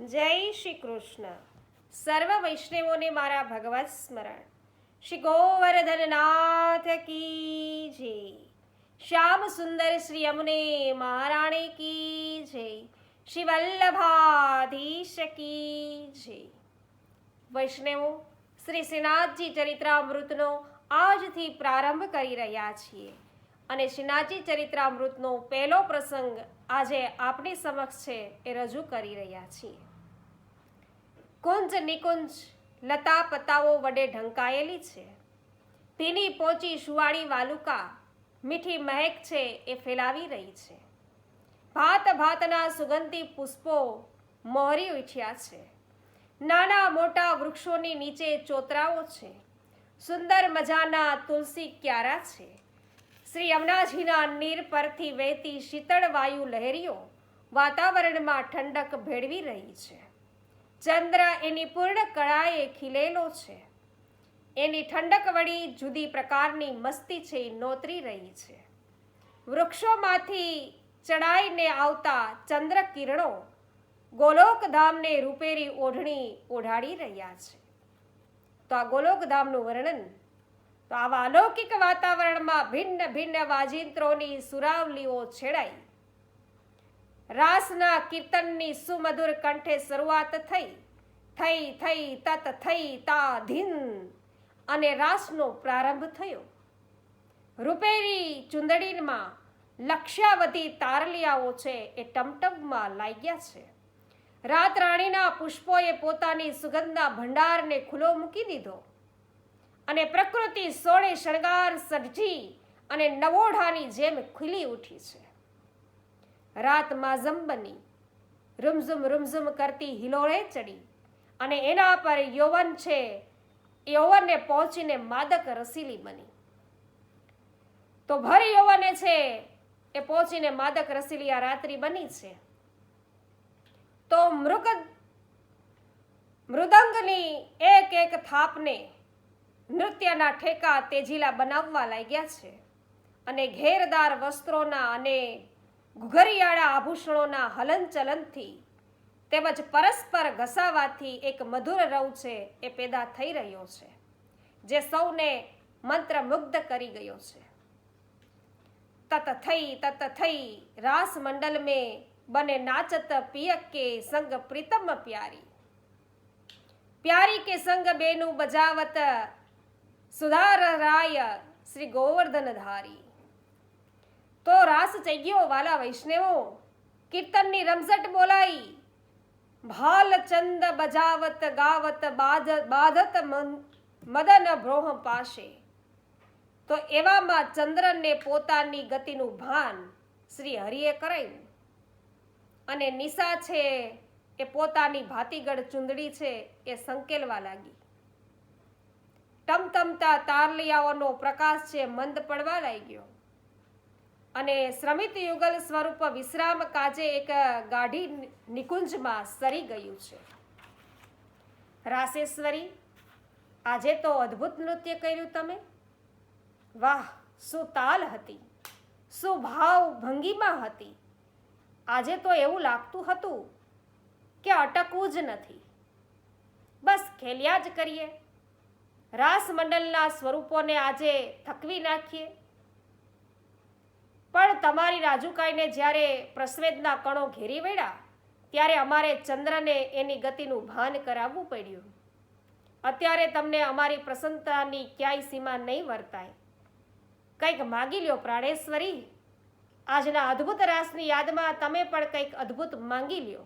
જય શ્રી કૃષ્ણ. સર્વ વૈષ્ણવોને મારા ભગવત સ્મરણ. શ્રી ગોવર્ધનનાથ કી જય. શ્યામ સુંદર શ્રી અમને મહારાણી કી જય. શ્રી વલ્લભાધીશ કી જય. વૈષ્ણવો, શ્રી શ્રીનાથજી ચરિત્રામૃતનો આજથી પ્રારંભ કરી રહ્યા છીએ અને શ્રીનાથજી ચરિત્રામૃતનો પહેલો પ્રસંગ આજે આપણી સમક્ષ છે એ રજૂ કરી રહ્યા છીએ. કુંજ નિકુંજ લતા પતાઓ વડે ઢંકાયેલી છે. ભીની પોચી સુવાળી વાલુકા મીઠી મહેક છે એ ફેલાવી રહી છે. ભાત ભાતના સુગંધી પુષ્પો મોહરી ઉઠ્યા છે. નાના મોટા વૃક્ષોની નીચે ચોતરાઓ છે. સુંદર મજાના તુલસી ક્યારા છે. શ્રી યમુનાજીના નીર પરથી વહેતી શીતળ વાયુ લહેરીઓ વાતાવરણમાં ઠંડક ભેળવી રહી છે. ચંદ્ર એની પૂર્ણ કળાએ ખીલેલો છે. એની ઠંડક વળી જુદી પ્રકારની મસ્તી છે નોતરી રહી છે. વૃક્ષોમાંથી ચડાઈને આવતા ચંદ્ર કિરણો ગોલોકધામને રૂપેરી ઓઢણી ઓઢાડી રહ્યા છે. તો આ ગોલોકધામનું વર્ણન, તો આવા અલૌકિક વાતાવરણમાં ભિન્ન ભિન્ન વાજિંત્રોની સુરાવલીઓ છેડાઈ. રાસના કીર્તનની સુમધુર કંઠે શરૂઆત થઈ. થઈ થઈ, તત, થઈ, તા, ધીન અને રાસનો પ્રારંભ થયો. રૂપેરી ચુંદડીમાં લક્ષ્યાવધી તારલિયાઓ છે એ ટમટમમાં લાગ્યા છે. રાત રાણીના પુષ્પોએ પોતાની સુગંધના ભંડારને ખુલ્લો મૂકી દીધો અને પ્રકૃતિ સોળે શણગાર સર્જી અને નવોઢાની જેમ ખીલી ઉઠી છે. રાત માઝમ બની રૂમઝુમ રૂમઝુમ કરતી હિલોળે ચડી. અને એના પર યૌવન છે યૌવનને પહોંચીને માદક રસીલી બની. તો ભર યૌવને છે, એ પહોંચીને માદક રસીલી આ રાત્રિ બની છે. તો મૃગ, મૃદંગની એક એક થાપને નૃત્યના ઠેકા તેજીલા બનાવવા લાગ્યા છે. અને ઘેરદાર વસ્ત્રોના અને ઘુઘરિયાળા આભૂષણોના હલનચલનથી તેમજ પરસ્પર ઘસાવાથી એક મધુર રવ છે એ પેદા થઈ રહ્યો છે, જે સૌને મંત્રમુગ્ધ કરી ગયો છે. તત થઈ તત થઈ, રાસ મંડલ મેં બને નાચત પિયક કે સંગ પ્રીતમ પ્યારી. પ્યારી કે સંગ બેનું બજાવત સુધાર રાય શ્રી ગોવર્ધન ધારી તો રાસ ચગ્યો વાલા વૈષ્ણવો. કીર્તનની રમઝટ બોલાઈ. ભાલ ચંદ બજાવત ગાવત બાધ બાધત મદન ભ્રોહ પાસે તો એવામાં ચંદ્રને પોતાની ગતિનું ભાન શ્રી હરિએ કરાયું. અને નિશા છે એ પોતાની ભાતીગળ ચુંદડી છે એ સંકેલવા લાગી. ટમટમતા તારલિયાઓનો પ્રકાશ છે મંદ પડવા લાગ્યો. અને શ્રમિત યુગલ સ્વરૂપ વિશ્રામ કાજે એક ગાઢી નિકુંજમાં સરી ગયું છે. રાસેશ્વરી આજે તો અદ્ભુત નૃત્ય કર્યું તમે. વાહ, શું તાલ હતી. શું ભાવ ભંગીમાં હતી. આજે તો એવું લાગતું હતું કે અટકવું જ નથી. બસ ખેલ્યા જ કરીએ. રાસ મંડળના સ્વરૂપોને આજે થકવી નાખીએ. પણ તમારી રાજુકાઈને જ્યારે પ્રસ્વેદના કણો ઘેરી વળ્યા, ત્યારે અમારે ચંદ્રને એની ગતિનું ભાન કરાવવું પડ્યું. અત્યારે તમને અમારી પ્રસન્નતાની ક્યાંય સીમા નહીં વર્તાય. કંઈક માગી લ્યો પ્રાણેશ્વરી. આજના અદ્ભુત રાસની યાદમાં તમે પણ કંઈક અદ્ભુત માંગી લ્યો.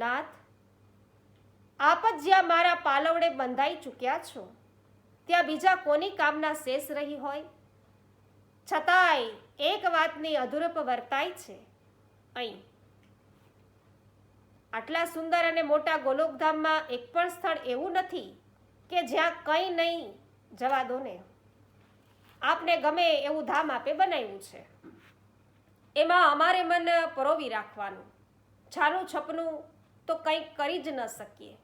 નાથ, આપ જ જ્યાં મારા પાલવડે બંધાઈ ચૂક્યા છો, ત્યાં બીજા કોની કામના શેષ રહી હોય? છતાંય એક વાતની અધૂરપ વર્તાય છે. અહીં. આટલા સુંદર અને મોટા ગોલોકધામમાં એક પણ સ્થળ એવું નથી કે જ્યાં કંઈ નહીં જવા દો ને આપને ગમે એવું ધામ આપે બનાવ્યું છે. એમાં અમારે મન પરોવી રાખવાનું. છાનું છપનું તો કંઈક કરી જ ન શકીએ.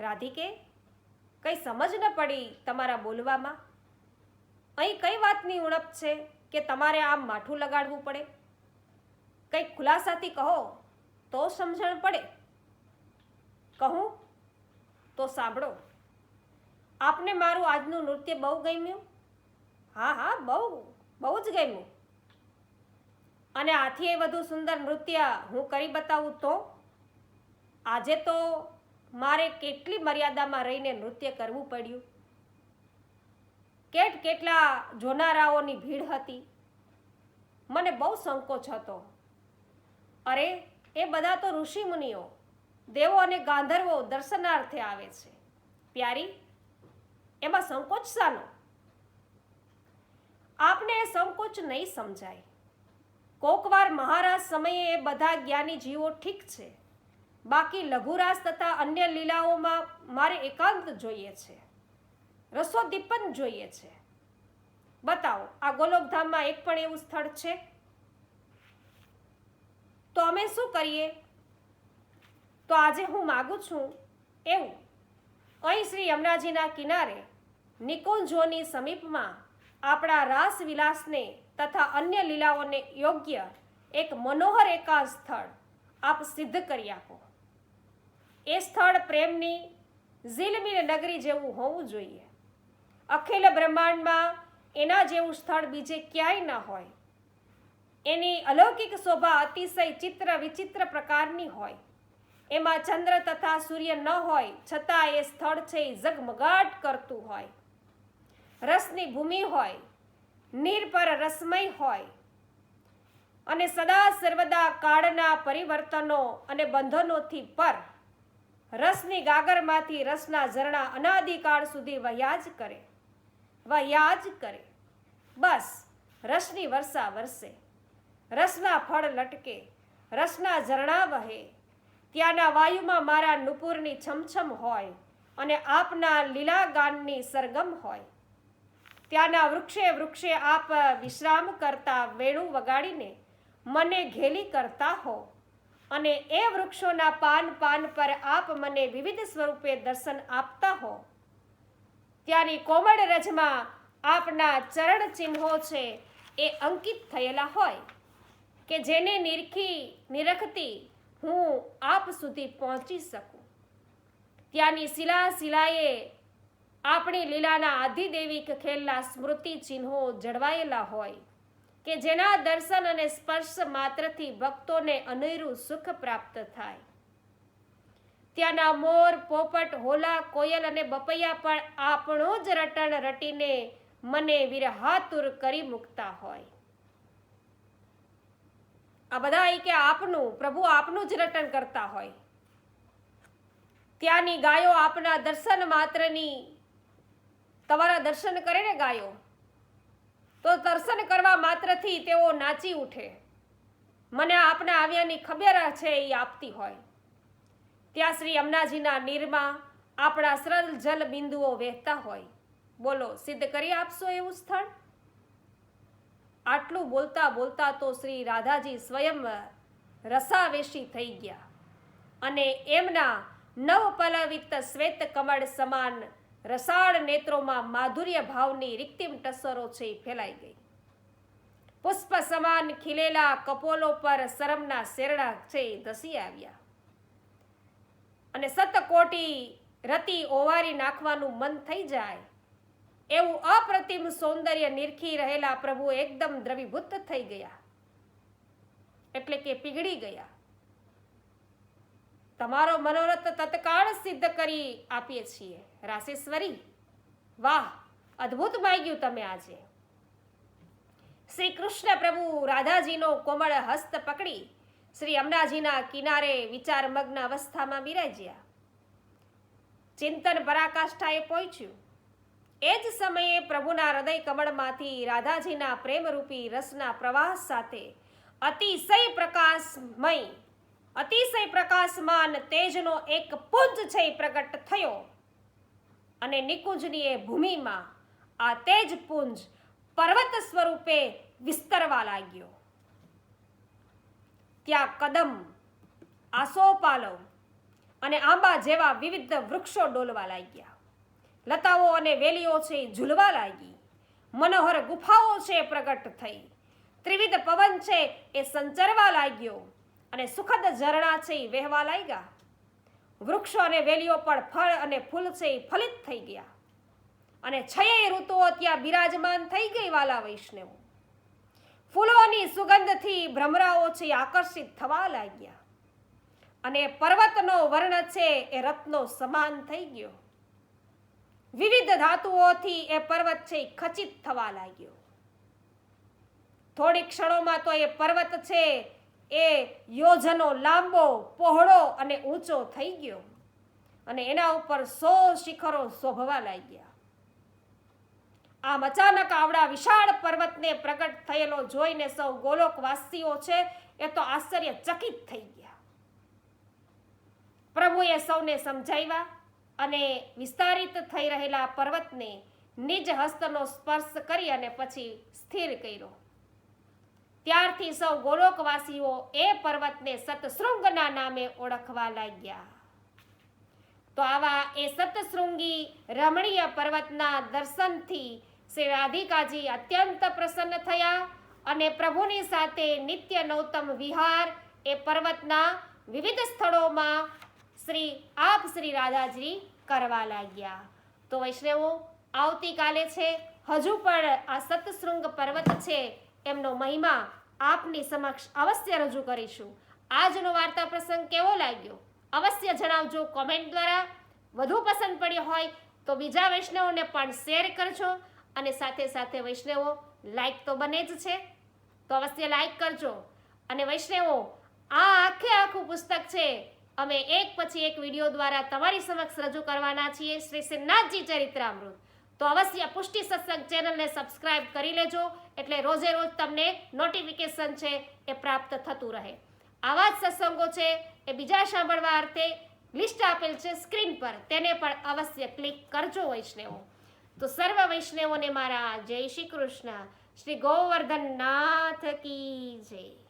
રાધિકે કંઈ સમજ ન પડી તમારા બોલવામાં? અહીં કઈ વાતની ઉણપ છે કે તમારે આમ માઠું લગાડવું પડે? કંઈક ખુલાસાથી કહો, તો સમજણ પડે. કહું, તો સાંભળો. આપને મારું આજનું નૃત્ય બહુ ગમ્યું? હા હા, બહુ બહુ જ ગમ્યું. અને આથી એ વધુ સુંદર નૃત્ય હું કરી બતાવું તો? આજે તો મારે કેટલી મર્યાદામાં રહીને નૃત્ય કરવું પડ્યું? કેટ કેટલા જોનારાઓની ભીડ હતી. મને બહુ સંકોચ હતો. અરે, એ બધા તો ઋષિમુનિઓ. દેવો અને ગાંધર્વો દર્શનાર્થે આવે છે. પ્યારી, એમાં સંકોચ શાનો? આપને એ સંકોચ નહીં સમજાય. કોકવાર મહારાજ સમયે એ બધા જ્ઞાની જીવો ઠીક છે. બાકી લઘુરાસ તથા અન્ય લીલાઓમાં મારે એકાંત જોઈએ છે. રસોદીપન જોઈએ છે. બતાવો, આ ગોલોકધામમાં એક પણ એવું સ્થળ છે? તો અમે શું કરીએ? તો આજે હું માગું છું એવું. અહીં શ્રી યમુનાજીના કિનારે નિકુંજોની સમીપમાં આપણા રાસ વિલાસને તથા અન્ય લીલાઓને યોગ્ય એક મનોહર એકાંત સ્થળ આપ સિદ્ધ કરી આપો. એ સ્થળ પ્રેમની ઝીલમીલ નગરી જેવું હોવું જોઈએ. અખિલ બ્રહ્માંડમાં એના જેવું સ્થળ બીજે ક્યાંય ન હોય. એની અલૌકિક શોભા અતિશય ચિત્ર વિચિત્ર પ્રકારની હોય. એમાં ચંદ્ર તથા સૂર્ય ન હોય, છતાં એ સ્થળ છે એ ઝગમગાટ કરતું હોય. રસની ભૂમિ હોય નીર પર રસમય હોય. અને સદા સર્વદા કાળના પરિવર્તનો અને બંધનોથી પર રસની ગાગરમાંથી રસના ઝરણા અનાદિકાળ સુધી વહ્યા જ કરે. વહ્યા જ કરે. બસ, રસની વર્ષા વરસે. રસના ફળ લટકે, રસના ઝરણા વહે. ત્યાંના વાયુમાં મારા નુપુરની છમછમ હોય અને આપના લીલા ગાનની સરગમ હોય. ત્યાંના વૃક્ષે વૃક્ષે આપ વિશ્રામ કરતા વેણું વગાડીને મને ઘેલી કરતા હો અને એ વૃક્ષોના પાન પાન પર આપ મને વિવિધ સ્વરૂપે દર્શન આપતા હો. ત્યાંની કોમળ રજમાં આપના ચરણ ચિહ્નો છે એ અંકિત થયેલા હોય કે જેને નિરખી, નિરખતી હું આપ સુધી પહોંચી શકું. ત્યાંની શિલા શિલાએ આપણી લીલાના આધિદેવિક ખેલના સ્મૃતિ ચિહ્નો જળવાયેલા હોય કે જેના દર્શન અને સ્પર્શ માત્રથી ભક્તોને અનેરું સુખ પ્રાપ્ત થાય. ત્યાંના મોર, પોપટ, હોલા, કોયલ અને બપૈયા પણ આપણો જ રટણ રટીને મને વિરહાતુર કરી મૂકતા હોય. આ બધા કે આપનું, પ્રભુ આપનું જ રટણ કરતા હોય. ત્યાંની ગાયો આપના દર્શન માત્રની, તમારા દર્શન કરે ને ગાયો? તો દર્શન કરવા માત્રથી તેઓ નાચી ઉઠે. મને આપના આવ્યાની ખબર છે એ આપતી હોય. ત્યાં શ્રી અમનાજીના નીરમાં આપણા સરળ જલ બિંદુઓ વહેતા હોય. બોલો, સિદ્ધ કરી આપશો એવું સ્થળ? આટલું બોલતા બોલતા તો શ્રી રાધાજી સ્વયં રસાવેશી થઈ ગયા અને એમના નવપલવિત શ્વેત કમળ સમાન રસાળ નેત્રોમાં માધુર્ય ભાવની રિક્તિમ ટસરો છે ફેલાઈ ગઈ. પુષ્પ સમાન ખીલેલા કપોલો પર શરમના શેરડા છે ધસી આવ્યા. અને સતકોટી રતિ ઓવારી નાખવાનું મન થઈ જાય. એવું અપ્રતિમ સૌંદર્ય નિરખી રહેલા પ્રભુ એકદમ દ્રવીભૂત થઈ ગયા. એટલે કે પીગળી ગયા. તમારો મનોરથ તત્કાળ સિદ્ધ કરી આપીએ છીએ. રાશેશ્વરી, વાહ, અદ્ભુત માગ્યું તમે આજે. શ્રી કૃષ્ણ પ્રભુ રાધાજીનો કોમળ હસ્ત પકડી શ્રી અમનાજીના કિનારે વિચારમગ્ન અવસ્થામાં બિરાજ્યા. ચિંતન પરાકાષ્ઠાએ પહોંચ્યું એ જ સમયે પ્રભુના હૃદય કમળમાંથી રાધાજીના પ્રેમરૂપી રસના પ્રવાહ સાથે અતિશય પ્રકાશમય, અતિશય પ્રકાશમાન તેજનો એક પુંજ છે પ્રગટ થયો. અને નિકુંજની એ ભૂમિમાં આ તેજ પુંજ પર્વત સ્વરૂપે વિસ્તરવા લાગ્યો. ત્યાં કદમ આસોપાલવ અને આંબા જેવા વિવિધ વૃક્ષો ડોલવા લાગ્યા. લતાઓ અને વેલીઓ છે ઝૂલવા લાગી. મનોહર ગુફાઓ છે પ્રગટ થઈ. ત્રિવિધ પવન છે એ સંચરવા લાગ્યો અને સુખદ ઝરણા છે વહેવા લાગ્યા. વૃક્ષો અને વેલીઓ પણ ફળ અને ફૂલ છે ફલિત થઈ ગયા. અને છયે ઋતુઓ ત્યાં બિરાજમાન થઈ ગઈ વાલા વૈષ્ણવો. ફૂલોની સુગંધથી ભ્રમરાઓ છે આકર્ષિત થવા લાગ્યા. અને પર્વતનો વર્ણ છે એ રત્નો સમાન થઈ ગયો. વિવિધ ધાતુઓથી એ પર્વત છે ખચિત થવા લાગ્યો. થોડી ક્ષણોમાં તો એ પર્વત છે એ યોજનો લાંબો, પહોળો અને ઊંચો થઈ ગયો. અને એના ઉપર સો શિખરો શોભવા લાગ્યા. આમ અચાનક આવડા વિશાળ પર્વતને પ્રગટ થયેલો જોઈને સૌ ગોલોકવાસીઓ છે, એ તો આશ્ચર્યચકિત થઈ ગયા. પ્રભુએ સૌને સમજાવ્યા અને વિસ્તારિત થઈ રહેલા પર્વતને નિજ હસ્તનો સ્પર્શ કરી અને પછી સ્થિર કર્યો. ત્યારથી સૌ ગોલોકવાસીઓ એ પર્વતને સતશૃંગના નામે ઓળખવા લાગ્યા. તો આવા એ સતશૃંગી રમણીય પર્વતના દર્શનથી શ્રી રાધિકાજી અત્યંત પ્રસન્ન થયા અને પ્રભુની સાથે નિત્ય નૌતમ વિહાર એ પર્વતના વિવિધ સ્થળોમાં શ્રી, આપ શ્રી રાધાજી કરવા લાગ્યા. તો વૈષ્ણવો, આવતીકાલે છે, હજુ પણ આ સતશૃંગ પર્વત છે, એમનો મહિમા આપની સમક્ષ અવશ્ય રજૂ કરીશું. આજનો વાર્તા પ્રસંગ કેવો લાગ્યો? અવશ્ય જણાવજો કોમેન્ટ દ્વારા. વધુ પસંદ પડ્યો હોય તો બીજા વૈષ્ણવોને પણ શેર કરજો. અને સાથે સાથે વૈષ્ણવો લાઈક તો બને જ છે. તો અવશ્ય લાઈક કરજો. અને વૈષ્ણવો, આ આખે આખું પુસ્તક છે. અમે એક પછી એક વીડિયો દ્વારા તમારી સમક્ષ રજૂ કરવાના છીએ શ્રી શ્રીનાથજી ચરિત્રામૃત. તો અવશ્ય પુષ્ટિ સત્સંગ ચેનલને સબસ્ક્રાઇબ કરી લેજો, એટલે રોજે રોજ તમને નોટિફિકેશન છે એ પ્રાપ્ત થતું રહે. આવા જ સત્સંગો છે એ બીજા સાંભળવા અર્થે લિસ્ટ આપેલ છે સ્ક્રીન પર. તેને પણ અવશ્ય ક્લિક કરજો વૈષ્ણવો. તો સર્વ વૈષ્ણવોને મારા જય શ્રી કૃષ્ણ. શ્રી ગોવર્ધન નાથ કી જય.